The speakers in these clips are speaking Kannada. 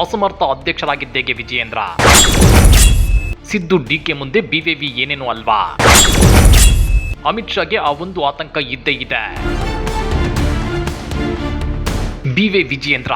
ಅಸಮರ್ಥ ಅಧ್ಯಕ್ಷರಾಗಿದ್ದೇಗೆ ವಿಜಯೇಂದ್ರ. ಸಿದ್ದು ಡಿಕೆ ಮುಂದೆ ಬಿವಿವಿ ಏನೇನು ಅಲ್ವಾ? ಅಮಿತ್ ಶಾಗೆ ಆ ಒಂದು ಆತಂಕ ಇದ್ದೇ ಇದೆ. ಬಿವೆ ವಿಜಯೇಂದ್ರ.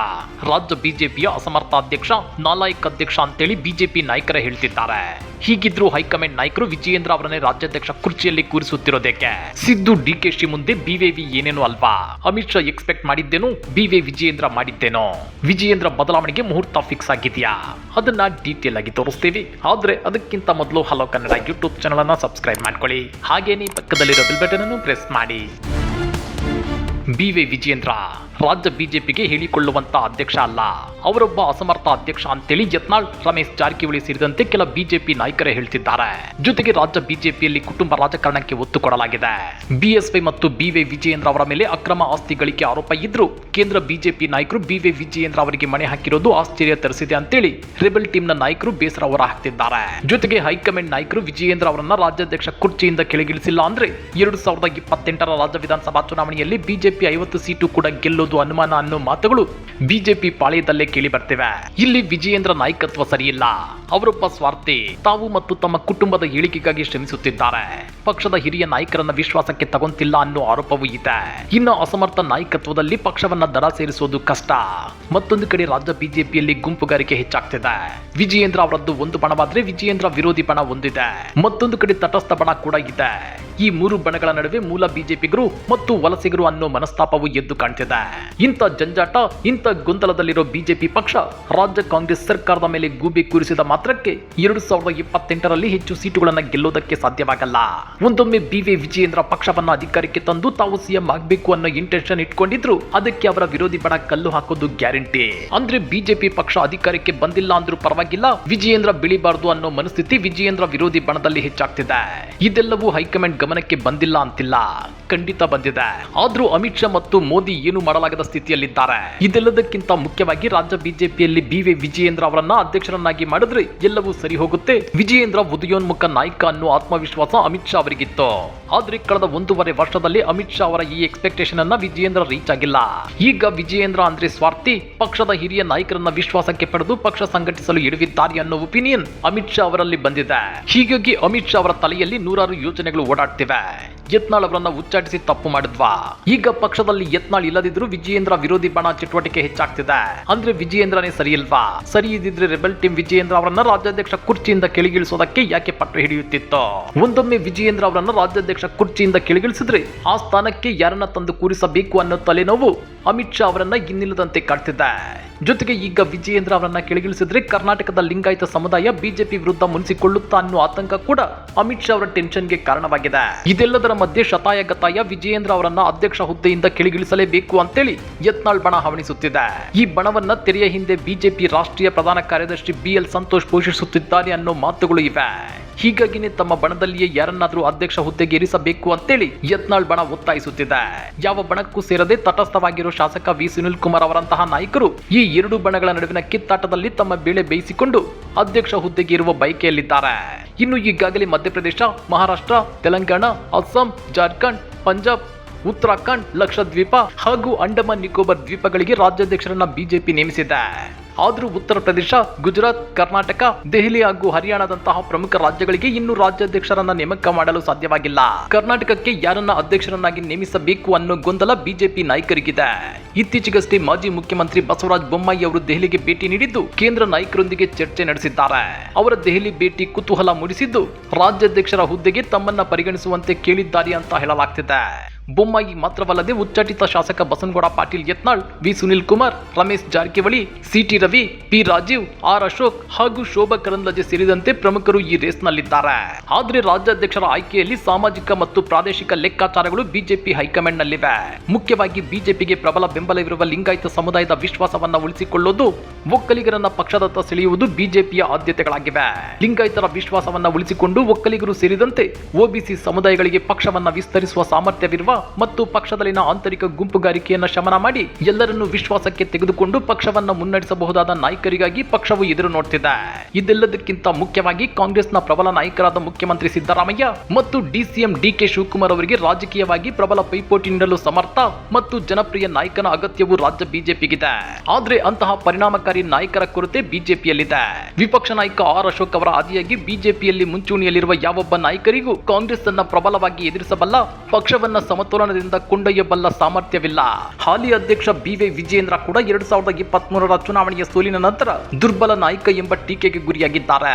ರಾಜ್ಯ ಬಿಜೆಪಿಯ ಅಸಮರ್ಥ ಅಧ್ಯಕ್ಷ, ನಾಲಾಯಕ್ ಅಧ್ಯಕ್ಷ ಅಂತೇಳಿ ಬಿಜೆಪಿ ನಾಯಕರೇ ಹೇಳ್ತಿದ್ದಾರೆ. ಹೀಗಿದ್ರು ಹೈಕಮಾಂಡ್ ನಾಯಕರು ವಿಜಯೇಂದ್ರ ಅವರನ್ನೇ ರಾಜ್ಯಾಧ್ಯಕ್ಷ ಕುರ್ಚಿಯಲ್ಲಿ ಕೂರಿಸುತ್ತಿರೋದಕ್ಕೆ ಸಿದ್ದು ಡಿ ಕೆ ಡಿಕೆಶಿ ಮುಂದೆ ಬಿವೆವಿ ಏನೇನು ಅಲ್ವಾ? ಅಮಿತ್ ಶಾ ಎಕ್ಸ್ಪೆಕ್ಟ್ ಮಾಡಿದ್ದೇನು, ಬಿವೆ ವಿಜಯೇಂದ್ರ ಮಾಡಿದ್ದೇನೋ? ವಿಜಯೇಂದ್ರ ಬದಲಾವಣೆಗೆ ಮುಹೂರ್ತ ಫಿಕ್ಸ್ ಆಗಿದೆಯಾ? ಅದನ್ನ ಡೀಟೇಲ್ ಆಗಿ ತೋರಿಸ್ತೀವಿ. ಆದ್ರೆ ಅದಕ್ಕಿಂತ ಮೊದಲು ಹಲೋ ಕನ್ನಡ ಯೂಟ್ಯೂಬ್ ಚಾನಲ್ ಅನ್ನ ಸಬ್ಸ್ಕ್ರೈಬ್ ಮಾಡ್ಕೊಳ್ಳಿ. ಹಾಗೇನೇ ಪಕ್ಕದಲ್ಲಿರೋ ಬೆಲ್ ಬಟನ್ ಅನ್ನು ಪ್ರೆಸ್ ಮಾಡಿ. ಬಿವೆ ವಿಜಯೇಂದ್ರ ರಾಜ್ಯ ಬಿಜೆಪಿಗೆ ಹೇಳಿಕೊಳ್ಳುವಂತಹ ಅಧ್ಯಕ್ಷ ಅಲ್ಲ. ಅವರೊಬ್ಬ ಅಸಮರ್ಥ ಅಧ್ಯಕ್ಷ ಅಂತೇಳಿ ಯತ್ನಾಳ್, ರಮೇಶ್ ಜಾರಕಿಹೊಳಿ ಸೇರಿದಂತೆ ಕೆಲ ಬಿಜೆಪಿ ನಾಯಕರೇ ಹೇಳ್ತಿದ್ದಾರೆ. ಜೊತೆಗೆ ರಾಜ್ಯ ಬಿಜೆಪಿಯಲ್ಲಿ ಕುಟುಂಬ ರಾಜಕಾರಣಕ್ಕೆ ಒತ್ತು ಕೊಡಲಾಗಿದೆ. ಬಿಎಸ್ವೈ ಮತ್ತು ಬಿವೈ ವಿಜಯೇಂದ್ರ ಅವರ ಮೇಲೆ ಅಕ್ರಮ ಆಸ್ತಿ ಗಳಿಕೆ ಆರೋಪ ಇದ್ರು ಕೇಂದ್ರ ಬಿಜೆಪಿ ನಾಯಕರು ಬಿವೈ ವಿಜಯೇಂದ್ರ ಅವರಿಗೆ ಮಣೆ ಹಾಕಿರೋದು ಆಶ್ಚರ್ಯ ತರಿಸಿದೆ ಅಂತೇಳಿ ರೆಬೆಲ್ ಟೀಮ್ನ ನಾಯಕರು ಬೇಸರ ಹೊರ ಹಾಕ್ತಿದ್ದಾರೆ ಜೊತೆಗೆ ಹೈಕಮಾಂಡ್ ನಾಯಕರು ವಿಜಯೇಂದ್ರ ಅವರನ್ನ ರಾಜ್ಯಾಧ್ಯಕ್ಷ ಕುರ್ಚಿಯಿಂದ ಕೆಳಗಿಳಿಸಿಲ್ಲ ಅಂದ್ರೆ ಎರಡು ಸಾವಿರದ ಇಪ್ಪತ್ತೆಂಟರ ರಾಜ್ಯ ವಿಧಾನಸಭಾ ಚುನಾವಣೆಯಲ್ಲಿ ಬಿಜೆಪಿ ಐವತ್ತು ಸೀಟು ಕೂಡ ಗೆಲ್ಲೋದು ಅನುಮಾನ ಅನ್ನೋ ಮಾತುಗಳು ಬಿಜೆಪಿ ಪಾಳೆಯದಲ್ಲೇ ಕೇಳಿ ಬರ್ತಿವೆ. ಇಲ್ಲಿ ವಿಜಯೇಂದ್ರ ನಾಯಕತ್ವ ಸರಿಯಿಲ್ಲ. ಅವರೊಬ್ಬ ಸ್ವಾರ್ಥಿ, ತಾವು ಮತ್ತು ತಮ್ಮ ಕುಟುಂಬದ ಏಳಿಗೆಗಾಗಿ ಶ್ರಮಿಸುತ್ತಿದ್ದಾರೆ. ಪಕ್ಷದ ಹಿರಿಯ ನಾಯಕರನ್ನ ವಿಶ್ವಾಸಕ್ಕೆ ತಗೊಂತಿಲ್ಲ ಅನ್ನೋ ಆರೋಪವೂ ಇದೆ. ಇನ್ನು ಅಸಮರ್ಥ ನಾಯಕತ್ವದಲ್ಲಿ ಪಕ್ಷವನ್ನ ದರ ಸೇರಿಸುವುದು ಕಷ್ಟ. ಮತ್ತೊಂದು ಕಡೆ ರಾಜ್ಯ ಬಿಜೆಪಿಯಲ್ಲಿ ಗುಂಪುಗಾರಿಕೆ ಹೆಚ್ಚಾಗ್ತಿದೆ. ವಿಜಯೇಂದ್ರ ಅವರದ್ದು ಒಂದು ಬಣವಾದ್ರೆ ವಿಜಯೇಂದ್ರ ವಿರೋಧಿ ಬಣ ಒಂದಿದೆ. ಮತ್ತೊಂದು ಕಡೆ ತಟಸ್ಥ ಬಣ ಕೂಡ ಇದೆ. ಈ ಮೂರು ಬಣಗಳ ನಡುವೆ ಮೂಲ ಬಿಜೆಪಿಗರು ಮತ್ತು ವಲಸಿಗರು ಅನ್ನೋ ಮನಸ್ತಾಪವು ಎದ್ದು ಕಾಣ್ತಿದೆ. ಇಂಥ ಜಂಜಾಟ, ಇಂಥ ಗೊಂದಲದಲ್ಲಿರೋ ಬಿಜೆಪಿ ಪಕ್ಷ ರಾಜ್ಯ ಕಾಂಗ್ರೆಸ್ ಸರ್ಕಾರದ ಮೇಲೆ ಗೂಬೆ ಕೂರಿಸಿದ ಮಾತ್ರಕ್ಕೆ ಎರಡು ಸಾವಿರದ ಇಪ್ಪತ್ತೆಂಟರಲ್ಲಿ ಹೆಚ್ಚು ಸೀಟುಗಳನ್ನು ಗೆಲ್ಲೋದಕ್ಕೆ ಸಾಧ್ಯವಾಗಲ್ಲ. ಒಂದೊಮ್ಮೆ ಬಿವಿ ವಿಜಯೇಂದ್ರ ಪಕ್ಷವನ್ನು ಅಧಿಕಾರಕ್ಕೆ ತಂದು ತಾವು ಸಿಎಂ ಆಗಬೇಕು ಅನ್ನೋ ಇಂಟೆನ್ಷನ್ ಇಟ್ಕೊಂಡಿದ್ರು, ಅದಕ್ಕೆ ಅವರ ವಿರೋಧಿ ಬಣ ಕಲ್ಲು ಹಾಕೋದು ಗ್ಯಾರಂಟಿ. ಅಂದ್ರೆ ಬಿಜೆಪಿ ಪಕ್ಷ ಅಧಿಕಾರಕ್ಕೆ ಬಂದಿಲ್ಲ ಅಂದ್ರೂ ಪರವಾಗಿಲ್ಲ, ವಿಜಯೇಂದ್ರ ಬಿಳಿಬಾರದು ಅನ್ನೋ ಮನಸ್ಥಿತಿ ವಿಜಯೇಂದ್ರ ವಿರೋಧಿ ಬಣದಲ್ಲಿ ಹೆಚ್ಚಾಗ್ತಿದೆ. ಇದೆಲ್ಲವೂ ಹೈಕಮಾಂಡ್ ಗಮನಕ್ಕೆ ಬಂದಿಲ್ಲ ಅಂತಿಲ್ಲ. ಖಂಡಿತ ಬಂದಿದೆ. ಆದ್ರೂ ಅಮಿತ್ ಶಾ ಮತ್ತು ಮೋದಿ ಏನು ಮಾಡಲಾಗದ ಸ್ಥಿತಿಯಲ್ಲಿದ್ದಾರೆ? ಇದೆಲ್ಲದಕ್ಕಿಂತ ಮುಖ್ಯವಾಗಿ ರಾಜ್ಯ ಬಿಜೆಪಿಯಲ್ಲಿ ಬಿವಿ ವಿಜಯೇಂದ್ರ ಅವರನ್ನ ಅಧ್ಯಕ್ಷರನ್ನಾಗಿ ಮಾಡಿದ್ರೆ ಎಲ್ಲವೂ ಸರಿ ಹೋಗುತ್ತೆ. ವಿಜಯೇಂದ್ರ ಉದಯೋನ್ಮುಖ ನಾಯಕ ಅನ್ನೋ ಆತ್ಮವಿಶ್ವಾಸ ಅಮಿತ್ ಶಾ ಅವರಿಗಿತ್ತು. ಆದ್ರೆ ಕಳೆದ ಒಂದೂವರೆ ವರ್ಷದಲ್ಲಿ ಅಮಿತ್ ಶಾ ಅವರ ಈ ಎಕ್ಸ್ಪೆಕ್ಟೇಷನ್ ಅನ್ನ ವಿಜಯೇಂದ್ರ ರೀಚ್ ಆಗಿಲ್ಲ. ಈಗ ವಿಜಯೇಂದ್ರ ಅಂದ್ರೆ ಸ್ವಾರ್ಥಿ, ಪಕ್ಷದ ಹಿರಿಯ ನಾಯಕರನ್ನ ವಿಶ್ವಾಸಕ್ಕೆ ಪಡೆದು ಪಕ್ಷ ಸಂಘಟಿಸಲು ಇಡುವಿದ್ದಾರೆ ಅನ್ನೋ ಒಪಿನಿಯನ್ ಅಮಿತ್ ಶಾ ಅವರಲ್ಲಿ ಬಂದಿದೆ. ಹೀಗಾಗಿ ಅಮಿತ್ ಶಾ ಅವರ ತಲೆಯಲ್ಲಿ ನೂರಾರು ಯೋಚನೆಗಳು ಓಡಾಡ್ತಿವೆ. ಯತ್ನಾಳ್ ಅವರನ್ನ ಉಚ್ಚಾಟಿಸಿ ತಪ್ಪು ಮಾಡಿದ್ವಾ? ಈಗ ಪಕ್ಷದಲ್ಲಿ ಯತ್ನಾಳ್ ಇಲ್ಲದಿದ್ರು ವಿಜಯೇಂದ್ರ ವಿರೋಧಿ ಬಣ ಚಟುವಟಿಕೆ ಹೆಚ್ಚಾಗ್ತಿದೆ. ಅಂದ್ರೆ ವಿಜಯೇಂದ್ರನೇ ಸರಿ ಇಲ್ವಾ? ಸರಿ ಇದ್ದಿದ್ರೆ ರೆಬಲ್ ಟೀಮ್ ವಿಜಯೇಂದ್ರ ಅವರನ್ನ ರಾಜ್ಯಾಧ್ಯಕ್ಷ ಕುರ್ಚಿಯಿಂದ ಕೆಳಗಿಳಿಸೋದಕ್ಕೆ ಯಾಕೆ ಪಟ್ಟು ಹಿಡಿಯುತ್ತಿತ್ತು? ಒಂದೊಮ್ಮೆ ವಿಜಯೇಂದ್ರ ಅವರನ್ನ ರಾಜ್ಯಾಧ್ಯಕ್ಷ ಕುರ್ಚಿಯಿಂದ ಕೆಳಗಿಳಿಸಿದ್ರೆ ಆ ಸ್ಥಾನಕ್ಕೆ ಯಾರನ್ನ ತಂದು ಕೂರಿಸಬೇಕು ಅನ್ನೋ ತಲೆನೋವು ಅಮಿತ್ ಶಾ ಅವರನ್ನ ಇನ್ನಿಲ್ಲದಂತೆ ಕಾಡ್ತಿದೆ ಜೊತೆಗೆ ಈಗ ವಿಜಯೇಂದ್ರ ಅವರನ್ನ ಕೆಳಗಿಳಿಸಿದ್ರೆ ಕರ್ನಾಟಕದ ಲಿಂಗಾಯತ ಸಮುದಾಯ ಬಿಜೆಪಿ ವಿರುದ್ಧ ಮುನಿಸಿಕೊಳ್ಳುತ್ತಾ ಅನ್ನೋ ಆತಂಕ ಕೂಡ ಅಮಿತ್ ಶಾ ಅವರ ಟೆನ್ಷನ್ಗೆ ಕಾರಣವಾಗಿದೆ. ಇದೆಲ್ಲದರ ಮಧ್ಯೆ ಶತಾಯ ಗತಾಯ ವಿಜಯೇಂದ್ರ ಅವರನ್ನ ಅಧ್ಯಕ್ಷ ಹುದ್ದೆಯಿಂದ ಕೆಳಗಿಳಿಸಲೇಬೇಕು ಅಂತೇಳಿ ಯತ್ನಾಳ್ ಬಣ ಹವಣಿಸುತ್ತಿದೆ. ಈ ಬಣವನ್ನ ತೆರೆಯ ಹಿಂದೆ ಬಿಜೆಪಿ ರಾಷ್ಟ್ರೀಯ ಪ್ರಧಾನ ಕಾರ್ಯದರ್ಶಿ ಬಿ ಎಲ್ ಸಂತೋಷ್ ಪೋಷಿಸುತ್ತಿದ್ದಾರೆ ಅನ್ನೋ ಮಾತುಗಳು ಇವೆ. ಹೀಗಾಗಿನೇ ತಮ್ಮ ಬಣದಲ್ಲಿಯೇ ಯಾರನ್ನಾದರೂ ಅಧ್ಯಕ್ಷ ಹುದ್ದೆಗೆ ಇರಿಸಬೇಕು ಅಂತೇಳಿ ಯತ್ನಾಳ್ ಬಣ ಒತ್ತಾಯಿಸುತ್ತಿದೆ. ಯಾವ ಬಣಕ್ಕೂ ಸೇರದೆ ತಟಸ್ಥವಾಗಿರೋ ಶಾಸಕ ವಿ. ಸುನಿಲ್ ಕುಮಾರ್ ಅವರಂತಹ ನಾಯಕರು ಈ ಎರಡು ಬಣಗಳ ನಡುವಿನ ಕಿತ್ತಾಟದಲ್ಲಿ ತಮ್ಮ ಬೇಳೆ ಬೇಯಿಸಿಕೊಂಡು ಅಧ್ಯಕ್ಷ ಹುದ್ದೆಗೆ ಇರುವ ಬಯಕೆಯಲ್ಲಿದ್ದಾರೆ. ಇನ್ನು ಈಗಾಗಲೇ ಮಧ್ಯಪ್ರದೇಶ, ಮಹಾರಾಷ್ಟ್ರ, ತೆಲಂಗಾಣ, ಅಸ್ಸಾಂ, ಜಾರ್ಖಂಡ್, ಪಂಜಾಬ್ ಉತ್ತರಾಖಂಡ್, ಲಕ್ಷದ್ವೀಪ ಹಾಗೂ ಅಂಡಮಾನ್ ನಿಕೋಬಾರ್ ದ್ವೀಪಗಳಿಗೆ ರಾಜ್ಯಾಧ್ಯಕ್ಷರನ್ನ ಬಿಜೆಪಿ ನೇಮಿಸಿದೆ. ಆದರೂ ಉತ್ತರ ಪ್ರದೇಶ, ಗುಜರಾತ್, ಕರ್ನಾಟಕ, ದೆಹಲಿ ಹಾಗೂ ಹರಿಯಾಣದಂತಹ ಪ್ರಮುಖ ರಾಜ್ಯಗಳಿಗೆ ಇನ್ನೂ ರಾಜ್ಯಾಧ್ಯಕ್ಷರನ್ನ ನೇಮಕ ಮಾಡಲು ಸಾಧ್ಯವಾಗಿಲ್ಲ. ಕರ್ನಾಟಕಕ್ಕೆ ಯಾರನ್ನ ಅಧ್ಯಕ್ಷರನ್ನಾಗಿ ನೇಮಿಸಬೇಕು ಅನ್ನೋ ಗೊಂದಲ ಬಿಜೆಪಿ ನಾಯಕರಿಗಿದೆ. ಇತ್ತೀಚೆಗಷ್ಟೇ ಮಾಜಿ ಮುಖ್ಯಮಂತ್ರಿ ಬಸವರಾಜ ಬೊಮ್ಮಾಯಿ ಅವರು ದೆಹಲಿಗೆ ಭೇಟಿ ನೀಡಿದ್ದು ಕೇಂದ್ರ ನಾಯಕರೊಂದಿಗೆ ಚರ್ಚೆ ನಡೆಸಿದ್ದಾರೆ. ಅವರ ದೆಹಲಿ ಭೇಟಿ ಕುತೂಹಲ ಮೂಡಿಸಿದ್ದು ರಾಜ್ಯಾಧ್ಯಕ್ಷರ ಹುದ್ದೆಗೆ ತಮ್ಮನ್ನ ಪರಿಗಣಿಸುವಂತೆ ಕೇಳಿದ್ದಾರೆ ಅಂತ ಹೇಳಲಾಗ್ತಿದೆ. ಬೊಮ್ಮಾಯಿ ಮಾತ್ರವಲ್ಲದೆ ಉಚ್ಚಾಟಿತ ಶಾಸಕ Basanagouda Patil Yatnal V Sunil Kumar, Ramesh Jarkiholi, CT Ravi, P Rajeev, R Ashok ಹಾಗೂ ಶೋಭಾ ಕರಂದ್ಲಾಜೆ ಸೇರಿದಂತೆ ಪ್ರಮುಖರು ಈ ರೇಸ್ನಲ್ಲಿದ್ದಾರೆ. ಆದ್ರೆ ರಾಜ್ಯಾಧ್ಯಕ್ಷರ ಆಯ್ಕೆಯಲ್ಲಿ ಸಾಮಾಜಿಕ ಮತ್ತು ಪ್ರಾದೇಶಿಕ ಲೆಕ್ಕಾಚಾರಗಳು ಬಿಜೆಪಿ ಹೈಕಮಾಂಡ್ನಲ್ಲಿವೆ. ಮುಖ್ಯವಾಗಿ ಬಿಜೆಪಿಗೆ ಪ್ರಬಲ ಬೆಂಬಲವಿರುವ ಲಿಂಗಾಯತ ಸಮುದಾಯದ ವಿಶ್ವಾಸವನ್ನ ಉಳಿಸಿಕೊಳ್ಳೋದು, ಒಕ್ಕಲಿಗರನ್ನ ಪಕ್ಷದತ್ತ ಸೆಳೆಯುವುದು ಬಿಜೆಪಿಯ ಆದ್ಯತೆಗಳಾಗಿವೆ. ಲಿಂಗಾಯತರ ವಿಶ್ವಾಸವನ್ನ ಉಳಿಸಿಕೊಂಡು ಒಕ್ಕಲಿಗರು ಸೇರಿದಂತೆ ಒಬಿಸಿ ಸಮುದಾಯಗಳಿಗೆ ಪಕ್ಷವನ್ನ ವಿಸ್ತರಿಸುವ ಸಾಮರ್ಥ್ಯವಿರುವ ಮತ್ತು ಪಕ್ಷದಲ್ಲಿನ ಆಂತರಿಕ ಗುಂಪುಗಾರಿಕೆಯನ್ನ ಶಮನ ಮಾಡಿ ಎಲ್ಲರನ್ನು ವಿಶ್ವಾಸಕ್ಕೆ ತೆಗೆದುಕೊಂಡು ಪಕ್ಷವನ್ನ ಮುನ್ನಡೆಸಬಹುದಾದ ನಾಯಕರಿಗಾಗಿ ಪಕ್ಷವು ಎದುರು ನೋಡ್ತಿದೆ. ಇದೆಲ್ಲದಕ್ಕಿಂತ ಮುಖ್ಯವಾಗಿ ಕಾಂಗ್ರೆಸ್ನ ಪ್ರಬಲ ನಾಯಕರಾದ ಮುಖ್ಯಮಂತ್ರಿ ಸಿದ್ದರಾಮಯ್ಯ ಮತ್ತು ಡಿಸಿಎಂ ಡಿಕೆ ಶಿವಕುಮಾರ್ ಅವರಿಗೆ ರಾಜಕೀಯವಾಗಿ ಪ್ರಬಲ ಪೈಪೋಟಿ ನೀಡಲು ಸಮರ್ಥ ಮತ್ತು ಜನಪ್ರಿಯ ನಾಯಕನ ಅಗತ್ಯವು ರಾಜ್ಯ ಬಿಜೆಪಿಗಿದೆ. ಆದ್ರೆ ಅಂತಹ ಪರಿಣಾಮಕಾರಿ ನಾಯಕರ ಕೊರತೆ ಬಿಜೆಪಿಯಲ್ಲಿದೆ. ವಿಪಕ್ಷ ನಾಯಕ ಆರ್ ಅಶೋಕ್ ಅವರ ಆದಿಯಾಗಿ ಬಿಜೆಪಿಯಲ್ಲಿ ಮುಂಚೂಣಿಯಲ್ಲಿರುವ ಯಾವೊಬ್ಬ ನಾಯಕರಿಗೂ ಕಾಂಗ್ರೆಸ್ ಅನ್ನ ಪ್ರಬಲವಾಗಿ ಎದುರಿಸಬಲ್ಲ ಪಕ್ಷವನ್ನ ಸಮತೋಲನದಿಂದ ಕೊಂಡೊಯ್ಯಬಲ್ಲ ಸಾಮರ್ಥ್ಯವಿಲ್ಲ. ಹಾಲಿ ಅಧ್ಯಕ್ಷ ಬಿವೈ ವಿಜಯೇಂದ್ರ ಕೂಡ ಎರಡ್ ಸಾವಿರದ ಇಪ್ಪತ್ತ್ ಚುನಾವಣೆಯ ಸೋಲಿನ ನಂತರ ದುರ್ಬಲ ನಾಯಕ ಎಂಬ ಟೀಕೆಗೆ ಗುರಿಯಾಗಿದ್ದಾರೆ.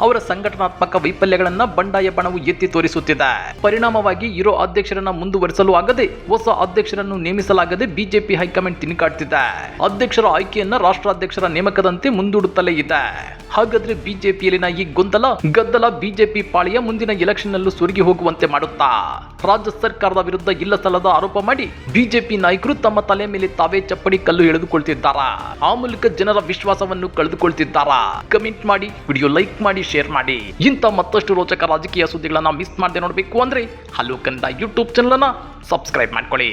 ಅವರ ಸಂಘಟನಾತ್ಮಕ ವೈಫಲ್ಯಗಳನ್ನ ಬಂಡಾಯ ಬಣವು ಎತ್ತಿ ತೋರಿಸುತ್ತಿದೆ. ಪರಿಣಾಮವಾಗಿ ಇರೋ ಅಧ್ಯಕ್ಷರನ್ನ ಮುಂದುವರಿಸಲು ಆಗದೆ ಹೊಸ ಅಧ್ಯಕ್ಷರನ್ನು ನೇಮಿಸಲಾಗದೆ ಬಿಜೆಪಿ ಹೈಕಮಾಂಡ್ ತಿನಿಕಾಡ್ತಿದೆ ಅಧ್ಯಕ್ಷರ ಆಯ್ಕೆಯನ್ನ ರಾಷ್ಟ್ರಾಧ್ಯಕ್ಷರ ನೇಮಕದಂತೆ ಮುಂದೂಡುತ್ತಲೇ ಇದೆ. ಹಾಗಾದ್ರೆ ಬಿಜೆಪಿಯಲ್ಲಿನ ಈ ಗೊಂದಲ ಗದ್ದಲ ಬಿಜೆಪಿ ಪಾಳಿಯ ಮುಂದಿನ ಎಲೆಕ್ಷನ್ ನಲ್ಲೂ ಸುರುಗಿ ಹೋಗುವಂತೆ ಮಾಡುತ್ತಾ? ರಾಜ್ಯ ಸರ್ಕಾರದ ವಿರುದ್ಧ ಇಲ್ಲ ಸಲ್ಲದ ಆರೋಪ ಮಾಡಿ ಬಿಜೆಪಿ ನಾಯಕರು ತಮ್ಮ ತಲೆ ಮೇಲೆ ತಾವೇ ಚಪ್ಪಡಿ ಕಲ್ಲು ಎಳೆದುಕೊಳ್ತಿದ್ದಾರಾ? ಆ ಮೂಲಕ ಜನರ ವಿಶ್ವಾಸವನ್ನು ಕಳೆದುಕೊಳ್ತಿದ್ದಾರಾ? ಕಮೆಂಟ್ ಮಾಡಿ, ವಿಡಿಯೋ ಲೈಕ್ ಮಾಡಿ ಶೇರ್ ಮಾಡಿ. ಇಂಥ ಮತ್ತಷ್ಟು ರೋಚಕ ರಾಜಕೀಯ ಸುದ್ದಿಗಳನ್ನ ಮಿಸ್ ಮಾಡದೆ ನೋಡಬೇಕು ಅಂದ್ರೆ ಹಲೋ ಕಂದ ಯೂಟ್ಯೂಬ್ ಚಾನಲ್ ಅನ್ನ ಸಬ್ಸ್ಕ್ರೈಬ್ ಮಾಡ್ಕೊಳ್ಳಿ.